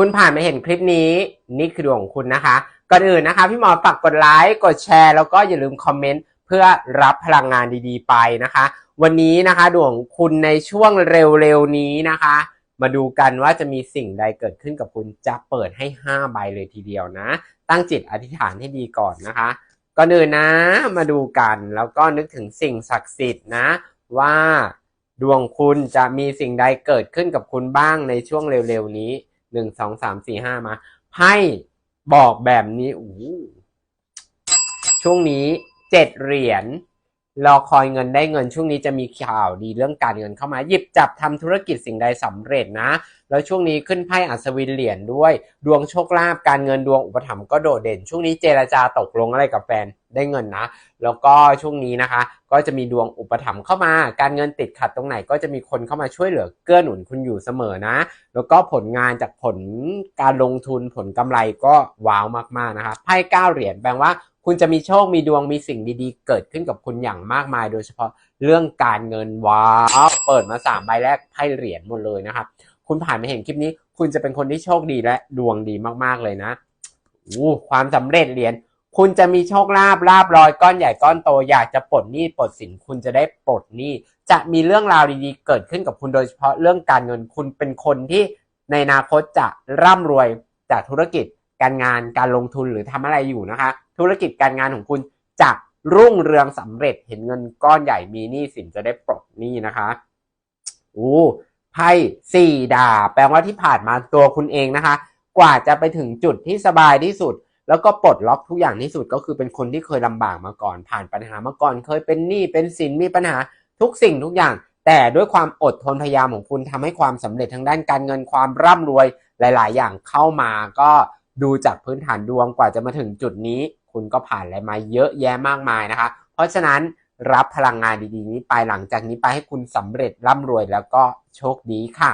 คุณผ่านมาเห็นคลิปนี้ นี่คือดวงของคุณนะคะ ก่อนอื่นนะคะ พี่หมอฝากกดไลค์กดแชร์ แล้วก็อย่าลืมคอมเมนต์เพื่อรับพลังงานดีๆไปนะคะ วันนี้นะคะดวงคุณในช่วงเร็วๆนี้นะคะ มาดูกันว่าจะมีสิ่งใดเกิดขึ้นกับคุณจะเปิดให้ 5 ใบเลยทีเดียวนะ ตั้งจิตอธิษฐานให้ดีก่อนนะคะก่อนอื่นนะมาดูกันแล้วก็นึกถึงสิ่งศักดิ์สิทธิ์นะ ว่าดวงคุณจะมีสิ่งใดเกิดขึ้นกับคุณบ้างในช่วงเร็วๆนี้ หนึ่งสองสามสี่ห้ามาไพ่บอกแบบนี้อ้ช่วงนี้เจ็ดเหรียญรอคอยเงินได้เงินช่วงนี้จะมีข่าวดีเรื่องการเงินเข้ามาหยิบจับทำธุรกิจสิ่งใดสำเร็จนะ แล้วช่วงนี้ขึ้นไพ่อัศวินเหรียญด้วย ดวงโชคลาภการเงินดวงอุปถัมภ์ก็โดดเด่น ช่วงนี้เจรจาตกลงอะไรกับแฟน ได้เงินนะ แล้วก็ช่วงนี้นะคะ ก็จะมีดวงอุปถัมภ์เข้ามา การเงินติดขัดตรงไหนก็จะมีคนเข้ามาช่วยเหลือเกื้อหนุนคุณอยู่เสมอนะ แล้วก็ผลงานจากผลการลงทุนผลกำไรก็ว้าวมากๆนะคะไพ่เก้าเหรียญแปลว่าคุณจะมีโชค มีดวง มีสิ่งดีๆ เกิดขึ้นกับคุณอย่างมากมาย โดยเฉพาะเรื่องการเงินว้าวเปิดมาสามใบแรกไพ่เหรียญหมดเลยนะครับ คุณผ่านมาเห็นคลิปนี้ คุณจะเป็นคนที่โชคดีและดวงดีมากๆเลยนะอู้ความสำเร็จเหรียญ คุณจะมีโชคลาภลาบลอยก้อนใหญ่ก้อนโตอยากจะปลดหนี้ปลดสินคุณจะได้ปลดหนี้จะมีเรื่องราวดีๆ เกิดขึ้นกับคุณโดยเฉพาะเรื่องการเงินคุณเป็นคนที่ในอนาคตจะร่ำรวยจากธุรกิจการงานการลงทุนหรือทำอะไรอยู่นะคะ ธุรกิจการงานของคุณจะรุ่งเรืองสำเร็จเห็นเงินก้อนใหญ่มีหนี้สินจะได้ปลดหนี้นะคะอู้ไพ่สี่ดาบแปลว่าที่ผ่านมาตัวคุณเองนะคะ กว่าจะไปถึงจุดที่สบายที่สุด แล้วก็ปลดล็อกทุกอย่างที่สุดก็คือเป็นคนที่เคยลำบากมาก่อน ผ่านปัญหามาก่อน เคยเป็นหนี้เป็นสินมีปัญหาทุกสิ่งทุกอย่าง แต่ด้วยความอดทนพยายามของคุณทำให้ความสำเร็จทางด้านการเงินความร่ำรวยหลาย ๆ อย่างเข้ามาก็ดูจากพื้นฐานดวงกว่าจะมาถึงจุดนี้ คุณก็ผ่านอะไรมาเยอะแยะมากมายนะคะ เพราะฉะนั้นรับพลังงานดี ๆ นี้ไปหลังจากนี้ไปให้คุณสำเร็จร่ำรวยแล้วก็โชคดีค่ะ